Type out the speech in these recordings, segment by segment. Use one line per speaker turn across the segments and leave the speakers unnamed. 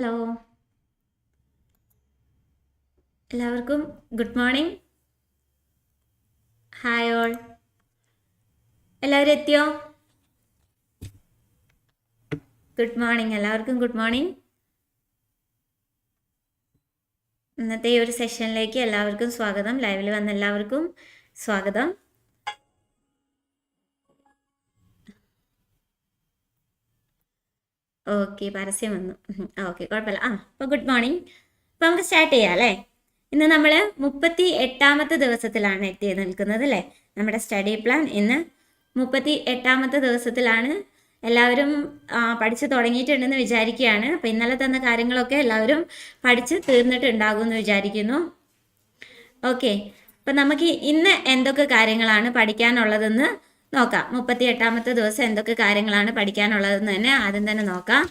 Hello. എല്ലാവർക്കും good morning. Hi all. എല്ലാവരും എത്തിയോ? Good morning. എല്ലാവർക്കും ഗുഡ് മോർണിംഗ്. ഇന്നത്തെ ഈ ഒരു സെഷനിലേക്ക് എല്ലാവർക്കും സ്വാഗതം. ലൈവിൽ വന്ന എല്ലാവർക്കും സ്വാഗതം. ഓക്കെ പരസ്യം വന്നു. ഓക്കെ കുഴപ്പമില്ല. ആ അപ്പോൾ ഗുഡ് മോർണിംഗ് അപ്പോൾ നമുക്ക് സ്റ്റാർട്ട് ചെയ്യാം അല്ലേ? ഇന്ന് നമ്മൾ മുപ്പത്തി എട്ടാമത്തെ ദിവസത്തിലാണ് എത്തി നിൽക്കുന്നത് അല്ലേ? നമ്മുടെ സ്റ്റഡി പ്ലാൻ ഇന്ന് മുപ്പത്തി എട്ടാമത്തെ ദിവസത്തിലാണ് എല്ലാവരും പഠിച്ചു തുടങ്ങിയിട്ടുണ്ടെന്ന് വിചാരിക്കുകയാണ്. അപ്പോൾ ഇന്നലെ തന്ന കാര്യങ്ങളൊക്കെ എല്ലാവരും പഠിച്ച് തീർന്നിട്ടുണ്ടാകും എന്ന് വിചാരിക്കുന്നു. ഓക്കെ അപ്പം നമുക്ക് ഇന്ന് എന്തൊക്കെ കാര്യങ്ങളാണ് പഠിക്കാനുള്ളതെന്ന് നോക്കാം. മുപ്പത്തി എട്ടാമത്തെ ദിവസം എന്തൊക്കെ കാര്യങ്ങളാണ് പഠിക്കാനുള്ളതെന്ന് തന്നെ ആദ്യം തന്നെ നോക്കാം.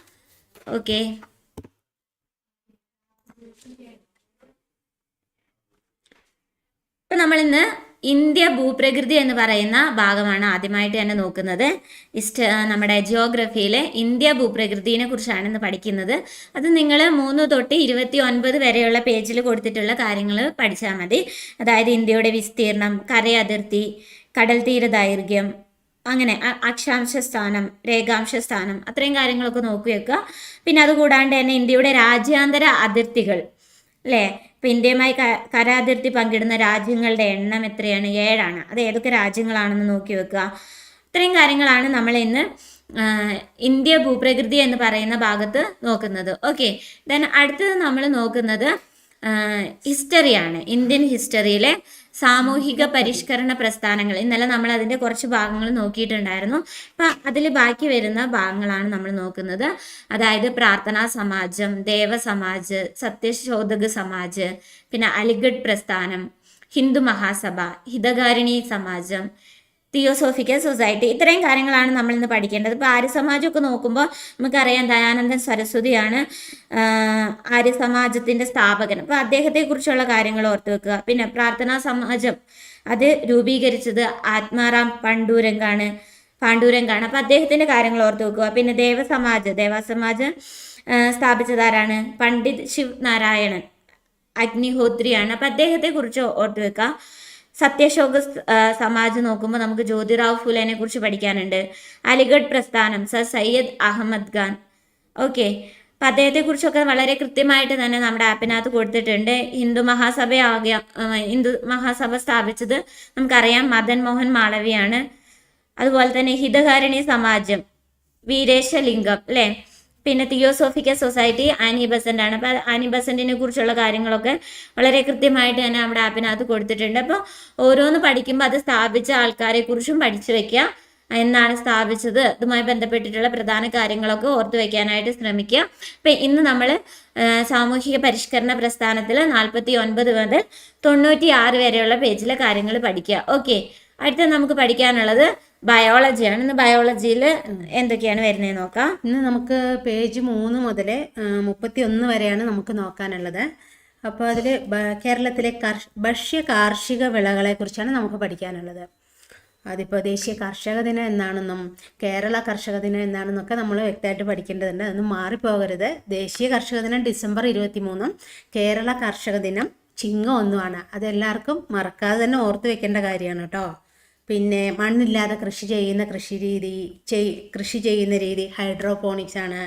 ഓക്കെ. ഇപ്പൊ നമ്മൾ ഇന്ന് ഇന്ത്യ ഭൂപ്രകൃതി എന്ന് പറയുന്ന ഭാഗമാണ് ആദ്യമായിട്ട് തന്നെ നോക്കുന്നത്. ഇസ്റ്റ് നമ്മുടെ ജിയോഗ്രഫിയിലെ ഇന്ത്യ ഭൂപ്രകൃതിയെ കുറിച്ചാണ് ഇന്ന് പഠിക്കുന്നത്. അത് നിങ്ങൾ മൂന്ന് തൊട്ട് ഇരുപത്തി ഒൻപത് വരെയുള്ള പേജിൽ കൊടുത്തിട്ടുള്ള കാര്യങ്ങൾ പഠിച്ചാൽ മതി. അതായത് ഇന്ത്യയുടെ വിസ്തീർണം കരയതിർത്തി കടൽ തീര ദൈർഘ്യം അങ്ങനെ അക്ഷാംശ സ്ഥാനം രേഖാംശ സ്ഥാനം അത്രയും കാര്യങ്ങളൊക്കെ നോക്കി വെക്കുക. പിന്നെ അതുകൂടാണ്ട് തന്നെ ഇന്ത്യയുടെ രാജ്യാന്തര അതിർത്തികൾ അല്ലേ? ഇപ്പം ഇന്ത്യയുമായി കരാതിർത്തി പങ്കിടുന്ന രാജ്യങ്ങളുടെ എണ്ണം എത്രയാണ്? ഏഴാണ്. അത് ഏതൊക്കെ രാജ്യങ്ങളാണെന്ന് നോക്കി വെക്കുക. ഇത്രയും കാര്യങ്ങളാണ് നമ്മൾ ഇന്ന് ഇന്ത്യ ഭൂപ്രകൃതി എന്ന് പറയുന്ന ഭാഗത്ത് നോക്കുന്നത്. ഓക്കെ. ദെൻ അടുത്തത് നമ്മൾ നോക്കുന്നത് ഹിസ്റ്ററിയാണ്. ഇന്ത്യൻ ഹിസ്റ്ററിയിലെ സാമൂഹിക പരിഷ്കരണ പ്രസ്ഥാനങ്ങൾ ഇന്നലെ നമ്മൾ അതിന്റെ കുറച്ച് ഭാഗങ്ങൾ നോക്കിയിട്ടുണ്ടായിരുന്നു. അപ്പം അതിൽ ബാക്കി വരുന്ന ഭാഗങ്ങളാണ് നമ്മൾ നോക്കുന്നത്. അതായത് പ്രാർത്ഥനാ സമാജം ദേവസമാജ് സത്യശോധക സമാജ് പിന്നെ അലിഗഡ് പ്രസ്ഥാനം ഹിന്ദു മഹാസഭ ഹിതകാരിണി സമാജം തിയോസോഫിക്കൽ സൊസൈറ്റി ഇത്രയും കാര്യങ്ങളാണ് നമ്മൾ ഇന്ന് പഠിക്കേണ്ടത്. ഇപ്പോൾ ആര്യസമാജമൊക്കെ നോക്കുമ്പോൾ നമുക്കറിയാം ദയാനന്ദൻ സരസ്വതിയാണ് ആര്യസമാജത്തിന്റെ ആര്യ സമാജത്തിന്റെ സ്ഥാപകൻ. അപ്പോൾ അദ്ദേഹത്തെക്കുറിച്ചുള്ള കാര്യങ്ങൾ ഓർത്ത് വെക്കുക. പിന്നെ പ്രാർത്ഥനാ സമാജം. അത് രൂപീകരിച്ചത് ആത്മാറാം പണ്ടൂരങ്കാണ് പാണ്ഡൂരങ്കാണ് അപ്പോൾ അദ്ദേഹത്തിന്റെ കാര്യങ്ങൾ ഓർത്ത് വെക്കുക. പിന്നെ ദേവസമാജ്. ദേവസമാജ് സ്ഥാപിച്ചതാരാണ്? പണ്ഡിത് ശിവ് നാരായണൻ അഗ്നിഹോത്രിയാണ്. അപ്പം അദ്ദേഹത്തെക്കുറിച്ച് ഓർത്ത് വെക്കുക. സത്യശോക സമാജ് നോക്കുമ്പോൾ നമുക്ക് ജ്യോതിറാവ് ഫുലേനെ കുറിച്ച് പഠിക്കാനുണ്ട്. അലിഗഡ് പ്രസ്ഥാനം സർ സയ്യദ് അഹമ്മദ് ഖാൻ. ഓക്കെ. അപ്പം അദ്ദേഹത്തെക്കുറിച്ചൊക്കെ വളരെ കൃത്യമായിട്ട് തന്നെ നമ്മുടെ ആപ്പിനകത്ത് കൊടുത്തിട്ടുണ്ട്. ഹിന്ദു മഹാസഭ ആകെ ഹിന്ദു മഹാസഭ സ്ഥാപിച്ചത് നമുക്കറിയാം മദൻ മോഹൻ മാളവിയാണ്. അതുപോലെ തന്നെ ഹിതകാരിണി സമാജം വീരേശലിംഗം അല്ലേ? പിന്നെ തിയോസോഫിക്കൽ സൊസൈറ്റി ആനി ബസന്റ് ആണ് അപ്പോൾ ആനി ബസന്റിനെ കുറിച്ചുള്ള കാര്യങ്ങളൊക്കെ വളരെ കൃത്യമായിട്ട് തന്നെ നമ്മുടെ ആപ്പിനകത്ത് കൊടുത്തിട്ടുണ്ട്. അപ്പോൾ ഓരോന്ന് പഠിക്കുമ്പോൾ അത് സ്ഥാപിച്ച ആൾക്കാരെ കുറിച്ചും പഠിച്ചു വെക്കുക എന്നാണ് സ്ഥാപിച്ചത്. ഇതുമായി ബന്ധപ്പെട്ടിട്ടുള്ള പ്രധാന കാര്യങ്ങളൊക്കെ ഓർത്തു വയ്ക്കാനായിട്ട് ശ്രമിക്കുക അപ്പം ഇന്ന് നമ്മൾ സാമൂഹിക പരിഷ്കരണ പ്രസ്ഥാനത്തിൽ നാൽപ്പത്തി ഒൻപത് മുതൽ തൊണ്ണൂറ്റി ആറ് വരെയുള്ള പേജിലെ കാര്യങ്ങൾ പഠിക്കുക ഓക്കെ. അടുത്ത നമുക്ക് പഠിക്കാനുള്ളത് ബയോളജിയാണ് ഇന്ന് ബയോളജിയിൽ എന്തൊക്കെയാണ് വരുന്നത് നോക്കാം.
ഇന്ന് നമുക്ക് പേജ് മൂന്ന് മുതൽ മുപ്പത്തി ഒന്ന് വരെയാണ് നമുക്ക് നോക്കാനുള്ളത്. അപ്പോൾ അതിൽ കേരളത്തിലെ ഭക്ഷ്യ കാർഷിക വിളകളെ കുറിച്ചാണ് നമുക്ക് പഠിക്കാനുള്ളത്. അതിപ്പോൾ ദേശീയ കർഷക ദിനം എന്നാണെന്നും കേരള കർഷക ദിനം എന്നാണെന്നൊക്കെ നമ്മൾ വ്യക്തമായിട്ട് പഠിക്കേണ്ടതുണ്ട്. അതൊന്നും മാറിപ്പോകരുത്. ദേശീയ കർഷക ദിനം ഡിസംബർ ഇരുപത്തി മൂന്നും കേരള കർഷക ദിനം ചിങ്ങ ഒന്നുമാണ്. അതെല്ലാവർക്കും മറക്കാതെ തന്നെ ഓർത്ത് വെക്കേണ്ട കാര്യമാണ് കേട്ടോ. പിന്നെ മണ്ണില്ലാതെ കൃഷി ചെയ്യുന്ന കൃഷി രീതി ചെയ് കൃഷി ചെയ്യുന്ന രീതി ഹൈഡ്രോപോണിക്സ് ആണ്.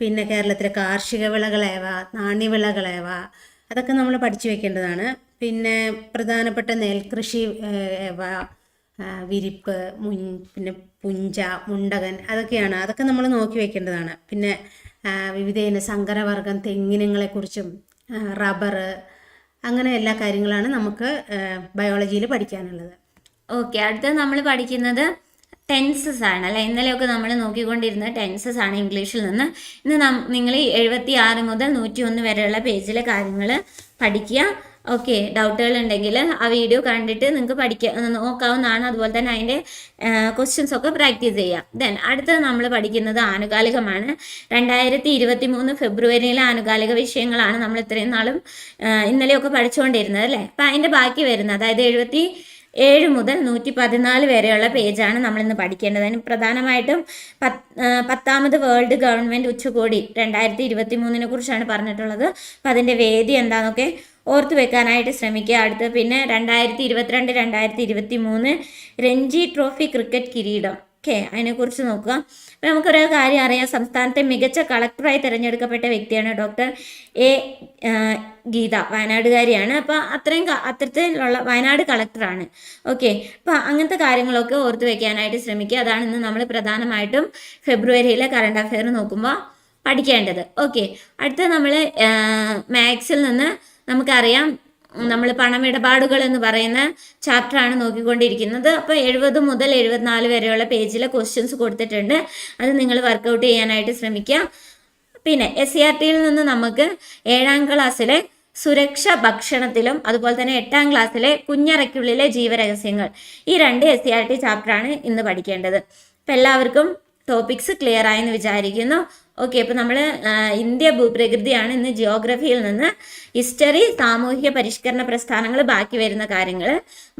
പിന്നെ കേരളത്തിലെ കാർഷിക വിളകളേവ നാണ്യവിളകളേവ അതൊക്കെ നമ്മൾ പഠിച്ചു വെക്കേണ്ടതാണ്. പിന്നെ പ്രധാനപ്പെട്ട നെൽകൃഷി ഏവ വിരിപ്പ് മുൻ പിന്നെ പുഞ്ച മുണ്ടകൻ അതൊക്കെയാണ്. അതൊക്കെ നമ്മൾ നോക്കി വെക്കേണ്ടതാണ്. പിന്നെ വിവിധ ഇന സങ്കരവർഗം തെങ്ങിനങ്ങളെക്കുറിച്ചും റബ്ബർ അങ്ങനെ എല്ലാ കാര്യങ്ങളാണ് നമുക്ക് ബയോളജിയിൽ പഠിക്കാനുള്ളത്.
ഓക്കെ അടുത്തത് നമ്മൾ പഠിക്കുന്നത് ടെൻസസ് ആണ്. അല്ലെ? ഇന്നലെയൊക്കെ നമ്മൾ നോക്കിക്കൊണ്ടിരുന്ന ടെൻസസ് ആണ് ഇംഗ്ലീഷിൽ നിന്ന്. ഇന്ന് നിങ്ങൾ എഴുപത്തി ആറ് മുതൽ നൂറ്റി ഒന്ന് വരെയുള്ള പേജിലെ കാര്യങ്ങൾ പഠിക്കുക. ഓക്കെ ഡൗട്ടുകൾ ഉണ്ടെങ്കിൽ ആ വീഡിയോ കണ്ടിട്ട് നിങ്ങൾക്ക് പഠിക്കുക നോക്കാവുന്നതാണ്. അതുപോലെ തന്നെ അതിന്റെ ക്വസ്റ്റ്യൻസ് ഒക്കെ പ്രാക്ടീസ് ചെയ്യാം. ദെൻ അടുത്തത് നമ്മൾ പഠിക്കുന്നത് ആനുകാലികമാണ്. രണ്ടായിരത്തി ഇരുപത്തി മൂന്ന് ഫെബ്രുവരിയിലെ ആനുകാലിക വിഷയങ്ങളാണ് നമ്മൾ ഇത്രയും നാളും ഇന്നലെയൊക്കെ പഠിച്ചുകൊണ്ടിരുന്നത് അല്ലേ? അപ്പം അതിന്റെ ബാക്കി വരുന്നത് അതായത് എഴുപത്തി ഏഴ് മുതൽ നൂറ്റി പതിനാല് വരെയുള്ള പേജാണ് നമ്മളിന്ന് പഠിക്കേണ്ടത്. അതിന് പ്രധാനമായിട്ടും പത്ത് പത്താമത് വേൾഡ് ഗവൺമെന്റ് ഉച്ചകോടി രണ്ടായിരത്തി ഇരുപത്തി മൂന്നിനെ കുറിച്ചാണ് പറഞ്ഞിട്ടുള്ളത്. അപ്പം അതിന്റെ വേദി എന്താണെന്നൊക്കെ ഓർത്തു വെക്കാനായിട്ട് ശ്രമിക്കുക. അടുത്ത് പിന്നെ രണ്ടായിരത്തി ഇരുപത്തിരണ്ട് രണ്ടായിരത്തി ഇരുപത്തി മൂന്ന് രഞ്ജി ട്രോഫി ക്രിക്കറ്റ് കിരീടം. ഓക്കെ അതിനെക്കുറിച്ച് നോക്കുക. അപ്പം നമുക്കൊരു കാര്യം അറിയാം. സംസ്ഥാനത്തെ മികച്ച കളക്ടറായി തിരഞ്ഞെടുക്കപ്പെട്ട വ്യക്തിയാണ് ഡോക്ടർ എ ഗീത വയനാടുകാരിയാണ്. അപ്പോൾ അത്രയും ക- അത്തരത്തിലുള്ള വയനാട് കളക്ടറാണ്. ഓക്കെ അപ്പോൾ അങ്ങനത്തെ കാര്യങ്ങളൊക്കെ ഓർത്ത് വെക്കാനായിട്ട് ശ്രമിക്കുക. അതാണ് ഇന്ന് നമ്മൾ പ്രധാനമായിട്ടും ഫെബ്രുവരിയിലെ കറണ്ട് അഫെയർ നോക്കുമ്പോൾ പഠിക്കേണ്ടത്. ഓക്കെ അടുത്ത നമ്മൾ മാത്സിൽ നിന്ന് നമുക്കറിയാം നമ്മൾ പണമിടപാടുകൾ എന്ന് പറയുന്ന ചാപ്റ്ററാണ് നോക്കിക്കൊണ്ടിരിക്കുന്നത്. അപ്പോൾ എഴുപത് മുതൽ എഴുപത്തിനാല് വരെയുള്ള പേജിലെ ക്വസ്റ്റ്യൻസ് കൊടുത്തിട്ടുണ്ട്. അത് നിങ്ങൾ വർക്കൗട്ട് ചെയ്യാനായിട്ട് ശ്രമിക്കുക. പിന്നെ എസ് സി ആർ ടിയിൽ നിന്ന് നമുക്ക് ഏഴാം ക്ലാസ്സിലെ സുരക്ഷ ഭക്ഷണത്തിലും അതുപോലെ തന്നെ എട്ടാം ക്ലാസ്സിലെ കുഞ്ഞറയ്ക്കുള്ളിലെ ജീവരഹസ്യങ്ങൾ ഈ രണ്ട് എസ് സി ആർ ടി ചാപ്റ്ററാണ് ഇന്ന് പഠിക്കേണ്ടത്. അപ്പം എല്ലാവർക്കും ടോപ്പിക്സ് ക്ലിയർ ആയെന്ന് വിചാരിക്കുന്നു. ഓക്കെ അപ്പോൾ നമ്മൾ ഇന്ത്യ ഭൂപ്രകൃതിയാണ് ഇന്ന് ജിയോഗ്രഫിയിൽ നിന്ന് ഹിസ്റ്ററി സാമൂഹിക പരിഷ്കരണ പ്രസ്ഥാനങ്ങൾ ബാക്കി വരുന്ന കാര്യങ്ങൾ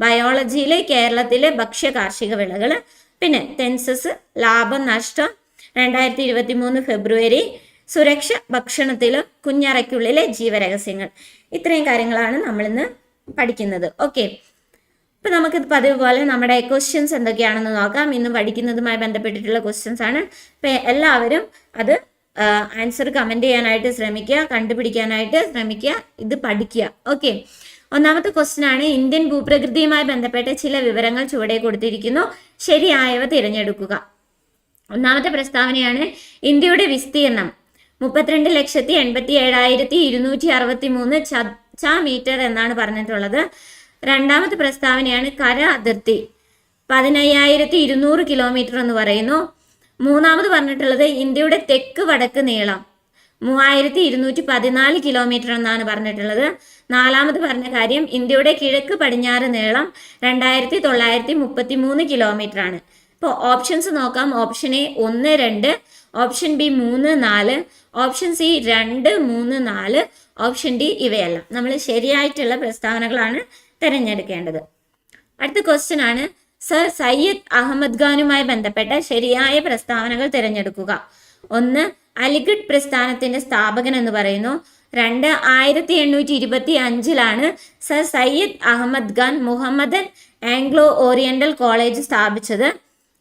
ബയോളജിയിലെ കേരളത്തിലെ ഭക്ഷ്യ കാർഷിക വിളകൾ പിന്നെ സെൻസസ് ലാഭം നഷ്ടം രണ്ടായിരത്തി ഇരുപത്തി മൂന്ന് ഫെബ്രുവരി സുരക്ഷ ഭക്ഷണത്തിലും കുഞ്ഞറയ്ക്കുള്ളിലെ ജീവരഹസ്യങ്ങൾ. ഇത്രയും കാര്യങ്ങളാണ് നമ്മളിന്ന് പഠിക്കുന്നത്. ഓക്കെ ഇപ്പം നമുക്ക് പതിവ് പോലെ നമ്മുടെ ക്വസ്റ്റ്യൻസ് എന്തൊക്കെയാണെന്ന് നോക്കാം. ഇന്ന് പഠിക്കുന്നതുമായി ബന്ധപ്പെട്ടിട്ടുള്ള ക്വസ്റ്റ്യൻസ് ആണ്. എല്ലാവരും അത് ആൻസർ കമന്റ് ചെയ്യാനായിട്ട് ശ്രമിക്കുക കണ്ടുപിടിക്കാനായിട്ട് ശ്രമിക്കുക ഇത് പഠിക്കുക. ഓക്കെ ഒന്നാമത്തെ ക്വസ്റ്റ്യൻ ആണ് ഇന്ത്യൻ ഭൂപ്രകൃതിയുമായി ബന്ധപ്പെട്ട ചില വിവരങ്ങൾ ചുവടെ കൊടുത്തിരിക്കുന്നു. ശരിയായവ തിരഞ്ഞെടുക്കുക. ഒന്നാമത്തെ പ്രസ്താവനയാണ് ഇന്ത്യയുടെ വിസ്തീർണം മുപ്പത്തിരണ്ട് ലക്ഷത്തി എൺപത്തി ഏഴായിരത്തി ഇരുന്നൂറ്റി അറുപത്തി മൂന്ന് ച മീറ്റർ എന്നാണ് പറഞ്ഞിട്ടുള്ളത്. രണ്ടാമത്തെ പ്രസ്താവനയാണ് കര അതിർത്തി പതിനയ്യായിരത്തി ഇരുന്നൂറ് കിലോമീറ്റർ എന്ന് പറയുന്നു. മൂന്നാമത് പറഞ്ഞിട്ടുള്ളത് ഇന്ത്യയുടെ തെക്ക് വടക്ക് നീളം. മൂവായിരത്തി ഇരുന്നൂറ്റി പതിനാല് കിലോമീറ്റർ എന്നാണ് പറഞ്ഞിട്ടുള്ളത്. നാലാമത് പറഞ്ഞ കാര്യം ഇന്ത്യയുടെ കിഴക്ക് പടിഞ്ഞാറ് നീളം രണ്ടായിരത്തി തൊള്ളായിരത്തി മുപ്പത്തി മൂന്ന് കിലോമീറ്റർ ആണ്. ഇപ്പോൾ ഓപ്ഷൻസ് നോക്കാം. ഓപ്ഷൻ എ ഒന്ന് രണ്ട് ഓപ്ഷൻ ബി മൂന്ന് നാല് ഓപ്ഷൻ സി രണ്ട് മൂന്ന് നാല് ഓപ്ഷൻ ഡി ഇവയെല്ലാം. നമ്മൾ ശരിയായിട്ടുള്ള പ്രസ്താവനകളാണ് തിരഞ്ഞെടുക്കേണ്ടത്. അടുത്ത ക്വസ്റ്റ്യൻ ആണ് സർ സയ്യിദ് അഹമ്മദ് ഖാനുമായി ബന്ധപ്പെട്ട ശരിയായ പ്രസ്താവനകൾ തിരഞ്ഞെടുക്കുക. ഒന്ന് അലിഗഡ് പ്രസ്ഥാനത്തിന്റെ സ്ഥാപകൻ എന്ന് പറയുന്നു. രണ്ട് ആയിരത്തി എണ്ണൂറ്റി ഇരുപത്തി അഞ്ചിലാണ് sir Syed Ahmed Khan Muhammadan Anglo oriental college സ്ഥാപിച്ചത്.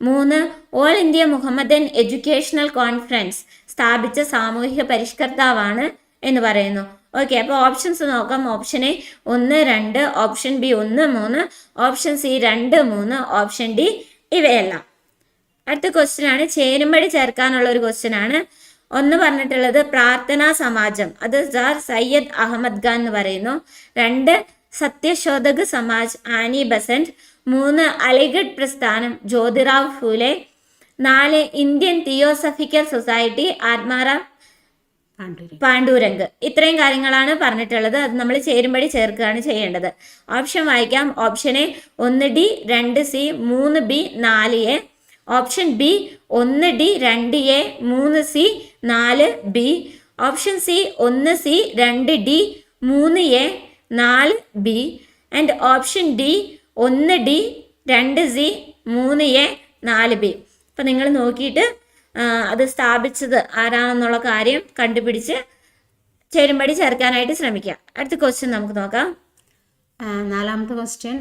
മൂന്ന് all India Muhammadan educational conference സ്ഥാപിച്ച സാമൂഹിക പരിഷ്കർത്താവാണ് എന്ന് പറയുന്നു. ഓക്കെ അപ്പോൾ ഓപ്ഷൻസ് നോക്കാം. ഓപ്ഷൻ എ ഒന്ന് രണ്ട് ഓപ്ഷൻ ബി ഒന്ന് മൂന്ന് ഓപ്ഷൻ സി രണ്ട് മൂന്ന് ഓപ്ഷൻ ഡി ഇവയെല്ലാം. അടുത്ത ക്വസ്റ്റ്യൻ ആണ് ചേരുമ്പടി ചേർക്കാനുള്ള ഒരു ക്വസ്റ്റ്യൻ ആണ്. ഒന്ന് പറഞ്ഞിട്ടുള്ളത് പ്രാർത്ഥനാ സമാജം അത് സാർ സയ്യദ് അഹമ്മദ് ഖാൻ എന്ന് പറയുന്നു. രണ്ട് സത്യശോധക് സമാജ് ആനി ബസന്റ്. മൂന്ന് അലിഗഡ് പ്രസ്ഥാനം ജ്യോതിറാവ് ഫൂലെ. നാല് Indian theosophical society Atmaram Pandurang. ഇത്രയും കാര്യങ്ങളാണ് പറഞ്ഞിട്ടുള്ളത്. അത് നമ്മൾ ചേരുമ്പടി ചേർക്കുകയാണ് ചെയ്യേണ്ടത്. ഓപ്ഷൻ വായിക്കാം. ഓപ്ഷൻ എ ഒന്ന് ഡി രണ്ട് സി മൂന്ന് ബി നാല് എ. ഓപ്ഷൻ ബി ഒന്ന് ഡി രണ്ട് എ മൂന്ന് സി നാല് ബി. ഓപ്ഷൻ സി ഒന്ന് സി രണ്ട് ഡി മൂന്ന് എ നാല് ബി. ആൻഡ് ഓപ്ഷൻ ഡി ഒന്ന് ഡി രണ്ട് സി മൂന്ന് എ നാല് ബി. അപ്പം നിങ്ങൾ നോക്കിയിട്ട് അത് സ്ഥാപിച്ചത് ആരാണെന്നുള്ള കാര്യം കണ്ടുപിടിച്ച് ചേരുമ്പടി ചേർക്കാനായിട്ട് ശ്രമിക്കുക അടുത്ത ക്വസ്റ്റ്യൻ നമുക്ക് നോക്കാം.
നാലാമത്തെ ക്വസ്റ്റ്യൻ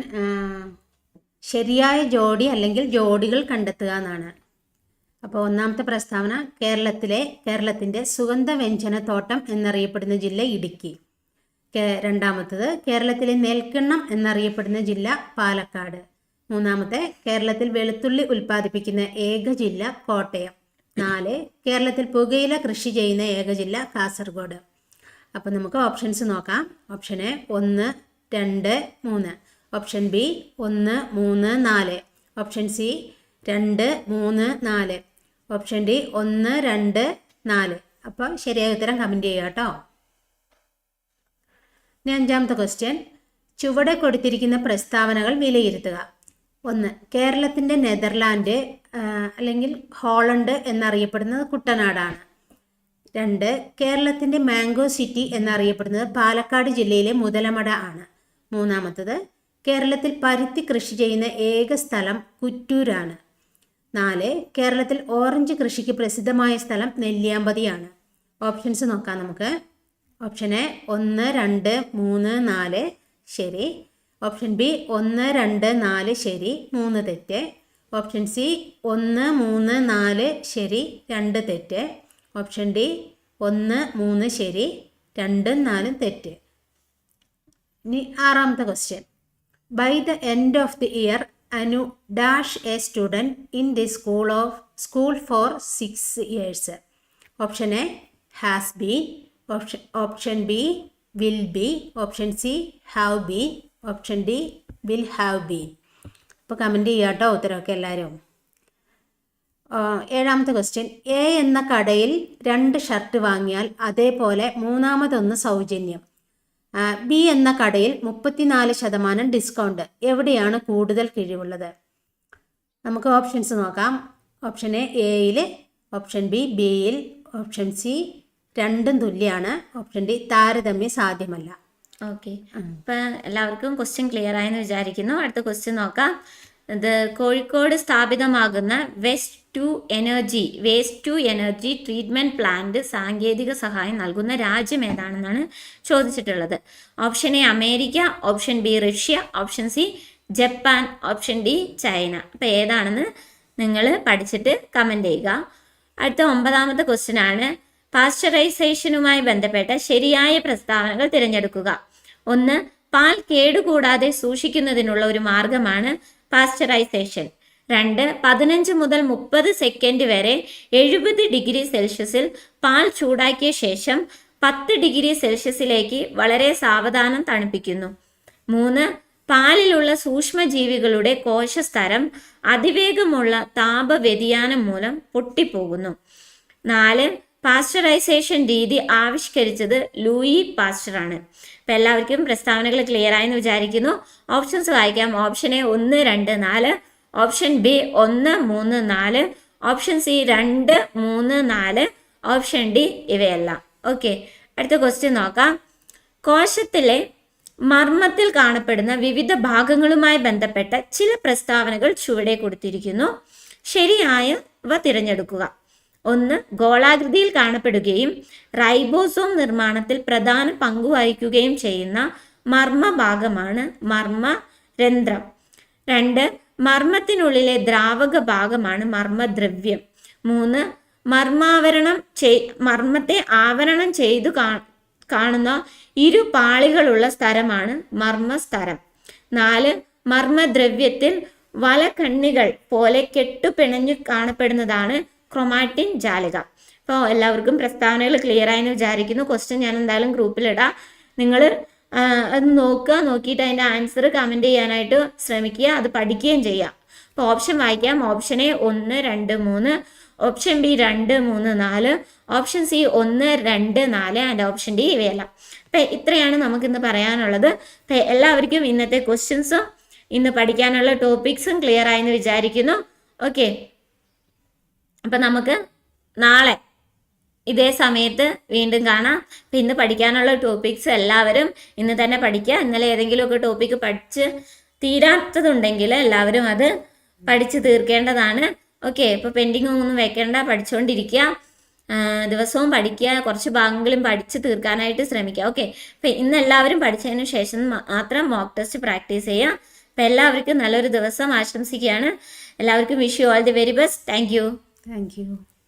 ശരിയായ ജോഡി അല്ലെങ്കിൽ ജോഡികൾ കണ്ടെത്തുക എന്നാണ്. അപ്പോൾ ഒന്നാമത്തെ പ്രസ്താവന കേരളത്തിലെ കേരളത്തിന്റെ സുഗന്ധ വ്യഞ്ജന തോട്ടം എന്നറിയപ്പെടുന്ന ജില്ല ഇടുക്കി. രണ്ടാമത്തത് കേരളത്തിലെ നെൽക്കിണ്ണം എന്നറിയപ്പെടുന്ന ജില്ല പാലക്കാട്. മൂന്നാമത്തെ കേരളത്തിൽ വെളുത്തുള്ളി ഉൽപ്പാദിപ്പിക്കുന്ന ഏക ജില്ല കോട്ടയം. നാല് കേരളത്തിൽ പുകയില കൃഷി ചെയ്യുന്ന ഏക ജില്ല കാസർഗോഡ്. അപ്പോൾ നമുക്ക് ഓപ്ഷൻസ് നോക്കാം. ഓപ്ഷൻ എ ഒന്ന് രണ്ട് മൂന്ന്. ഓപ്ഷൻ ബി ഒന്ന് മൂന്ന് നാല്. ഓപ്ഷൻ സി രണ്ട് മൂന്ന് നാല്. ഓപ്ഷൻ ഡി ഒന്ന് രണ്ട് നാല്. അപ്പോൾ ശരിയായ ഉത്തരം കമന്റ് ചെയ്യുക കേട്ടോ. ഇനി അഞ്ചാമത്തെ ക്വസ്റ്റ്യൻ ചുവടെ കൊടുത്തിരിക്കുന്ന പ്രസ്താവനകൾ വിലയിരുത്തുക. ഒന്ന്. കേരളത്തിന്റെ നെതർലാൻഡ് അല്ലെങ്കിൽ ഹോളണ്ട് എന്നറിയപ്പെടുന്നത് കുട്ടനാടാണ്. രണ്ട്. കേരളത്തിന്റെ മാംഗോ സിറ്റി എന്നറിയപ്പെടുന്നത് പാലക്കാട് ജില്ലയിലെ മുതലമട ആണ്. മൂന്നാമത്തത് കേരളത്തിൽ പരുത്തി കൃഷി ചെയ്യുന്ന ഏക സ്ഥലം കുറ്റൂരാണ്. നാല്. കേരളത്തിൽ ഓറഞ്ച് കൃഷിക്ക് പ്രസിദ്ധമായ സ്ഥലം നെല്ലിയാമ്പതിയാണ് ഓപ്ഷൻസ് നോക്കാം നമുക്ക്. ഓപ്ഷൻ എ ഒന്ന് രണ്ട് മൂന്ന് നാല്. ശരി. ഓപ്ഷൻ ബി ഒന്ന് രണ്ട് നാല് ശരി മൂന്ന് തെറ്റ്. ഓപ്ഷൻ സി ഒന്ന് മൂന്ന് നാല് ശരി രണ്ട് തെറ്റ്. ഓപ്ഷൻ ഡി ഒന്ന് മൂന്ന് ശരി രണ്ടും നാലും തെറ്റ്. ഇനി ആറാമത്തെ question by the end of the year Anu dash a student in the school of school for six years option A has been option option B will be option C have been option D will have been അപ്പോൾ comment ചെയ്യുക കേട്ടോ ഉത്തരമൊക്കെ എല്ലാവരും ഏഴാമത്തെ question A എന്ന കടയിൽ രണ്ട് shirt വാങ്ങിയാൽ അതേപോലെ മൂന്നാമതൊന്ന് സൗജന്യം. ബി എന്ന കടയിൽ മുപ്പത്തിനാല് ശതമാനം ഡിസ്കൗണ്ട് എവിടെയാണ് കൂടുതൽ കിഴിവുള്ളത്? നമുക്ക് ഓപ്ഷൻസ് നോക്കാം. ഓപ്ഷൻ എ എയിൽ ഓപ്ഷൻ ബി ബിയിൽ ഓപ്ഷൻ സി രണ്ടും തുല്യമാണ് ഓപ്ഷൻ ഡി താരതമ്യം സാധ്യമല്ല.
ഓക്കെ അപ്പൊ എല്ലാവർക്കും ക്വസ്റ്റ്യൻ ക്ലിയർ ആയെന്ന് വിചാരിക്കുന്നു. അടുത്ത ക്വസ്റ്റ്യൻ നോക്കാം. ഇത് Kozhikode സ്ഥാപിതമാകുന്ന waste to energy waste to energy treatment plant സാങ്കേതിക സഹായം നൽകുന്ന രാജ്യം ഏതാണെന്നാണ് ചോദിച്ചിട്ടുള്ളത്. Option A America option B Russia option C Japan option D China. അപ്പൊ ഏതാണെന്ന് നിങ്ങൾ പഠിച്ചിട്ട് കമന്റ് ചെയ്യുക. അടുത്ത ഒമ്പതാമത്തെ ക്വസ്റ്റ്യൻ ആണ്. പാസ്ചറൈസേഷനുമായി ബന്ധപ്പെട്ട ശരിയായ പ്രസ്താവനകൾ തിരഞ്ഞെടുക്കുക. ഒന്ന് പാൽ കേടുകൂടാതെ സൂക്ഷിക്കുന്നതിനുള്ള ഒരു മാർഗമാണ് പാസ്ചറൈസേഷൻ. രണ്ട് പതിനഞ്ച് മുതൽ മുപ്പത് സെക്കൻഡ് വരെ എഴുപത് ഡിഗ്രി സെൽഷ്യസിൽ പാൽ ചൂടാക്കിയ ശേഷം പത്ത് ഡിഗ്രി സെൽഷ്യസിലേക്ക് വളരെ സാവധാനം തണുപ്പിക്കുന്നു. മൂന്ന് പാലിലുള്ള സൂക്ഷ്മജീവികളുടെ കോശസ്തരം അതിവേഗമുള്ള താപവ്യതിയാനം മൂലം പൊട്ടിപ്പോകുന്നു. നാല് പാസ്ചറൈസേഷൻ രീതി ആവിഷ്കരിച്ചത് ലൂയി പാസ്ചറാണ്. അപ്പം എല്ലാവർക്കും പ്രസ്താവനകൾ ക്ലിയർ ആയെന്ന് വിചാരിക്കുന്നു. ഓപ്ഷൻസ് വായിക്കാം. ഓപ്ഷൻ എ ഒന്ന് രണ്ട് നാല്. ഓപ്ഷൻ ബി ഒന്ന് മൂന്ന് നാല്. ഓപ്ഷൻ സി രണ്ട് മൂന്ന് നാല്. ഓപ്ഷൻ ഡി ഇവയെല്ലാം. ഓക്കെ അടുത്ത ക്വസ്റ്റ്യൻ നോക്കാം. കോശത്തിലെ മർമ്മത്തിൽ കാണപ്പെടുന്ന വിവിധ ഭാഗങ്ങളുമായി ബന്ധപ്പെട്ട ചില പ്രസ്താവനകൾ ചുവടെ കൊടുത്തിരിക്കുന്നു. ശരിയായവ തിരഞ്ഞെടുക്കുക. ഒന്ന് ഗോളാകൃതിയിൽ കാണപ്പെടുകയും റൈബോസോം നിർമ്മാണത്തിൽ പ്രധാന പങ്കുവഹിക്കുകയും ചെയ്യുന്ന മർമ്മ ഭാഗമാണ് മർമ്മ രന്ധ്രം രണ്ട് മർമ്മത്തിനുള്ളിലെ ദ്രാവക ഭാഗമാണ് മർമ്മദ്രവ്യം. മൂന്ന് മർമാവരണം ചെയ് മർമ്മത്തെ ആവരണം ചെയ്തു കാണുന്ന ഇരു പാളികളുള്ള സ്ഥലമാണ് മർമ്മസ്ഥലം. നാല് മർമ്മദ്രവ്യത്തിൽ വലകണ്ണികൾ പോലെ കെട്ടുപിണഞ്ഞു കാണപ്പെടുന്നതാണ് ക്രൊമാറ്റിൻ ജാലിക. അപ്പോൾ എല്ലാവർക്കും പ്രസ്താവനകൾ ക്ലിയർ ആയെന്ന് വിചാരിക്കുന്നു. ക്വസ്റ്റ്യൻ ഞാൻ എന്തായാലും ഗ്രൂപ്പിലിടാം നിങ്ങൾ അത് നോക്കുക. നോക്കിയിട്ട് അതിന്റെ ആൻസർ കമന്റ് ചെയ്യാനായിട്ട് ശ്രമിക്കുക. അത് പഠിക്കുകയും ചെയ്യാം. അപ്പോൾ ഓപ്ഷൻ വായിക്കാം. ഓപ്ഷൻ എ ഒന്ന് രണ്ട് മൂന്ന്. ഓപ്ഷൻ ബി രണ്ട് മൂന്ന് നാല്. ഓപ്ഷൻ സി ഒന്ന് രണ്ട് നാല്. ആൻഡ് ഓപ്ഷൻ ഡി ഇവയെല്ലാം. അപ്പം ഇത്രയാണ് നമുക്കിന്ന് പറയാനുള്ളത്. അപ്പം എല്ലാവർക്കും ഇന്നത്തെ ക്വസ്റ്റ്യൻസും ഇന്ന് പഠിക്കാനുള്ള ടോപ്പിക്സും ക്ലിയർ ആയെന്ന് വിചാരിക്കുന്നു. ഓക്കെ അപ്പം നമുക്ക് നാളെ ഇതേ സമയത്ത് വീണ്ടും കാണാം. അപ്പം ഇന്ന് പഠിക്കാനുള്ള ടോപ്പിക്സ് എല്ലാവരും ഇന്ന് തന്നെ പഠിക്കുക. ഇന്നലെ ഏതെങ്കിലുമൊക്കെ ടോപ്പിക്ക് പഠിച്ച് തീരാത്തതുണ്ടെങ്കിൽ എല്ലാവരും അത് പഠിച്ച് തീർക്കേണ്ടതാണ്. ഓക്കെ ഇപ്പോൾ പെൻഡിങ് ഒന്നും വെക്കേണ്ട. പഠിച്ചുകൊണ്ടിരിക്കുക ദിവസവും പഠിക്കുക. കുറച്ച് ഭാഗങ്ങളും പഠിച്ച് തീർക്കാനായിട്ട് ശ്രമിക്കുക. ഓക്കെ അപ്പം ഇന്ന് എല്ലാവരും പഠിച്ചതിന് ശേഷം മാത്രം മോക്ക് ടെസ്റ്റ് പ്രാക്ടീസ് ചെയ്യുക. അപ്പം എല്ലാവർക്കും നല്ലൊരു ദിവസം ആശംസിക്കുകയാണ്. എല്ലാവർക്കും wish you all the very best thank you
thank you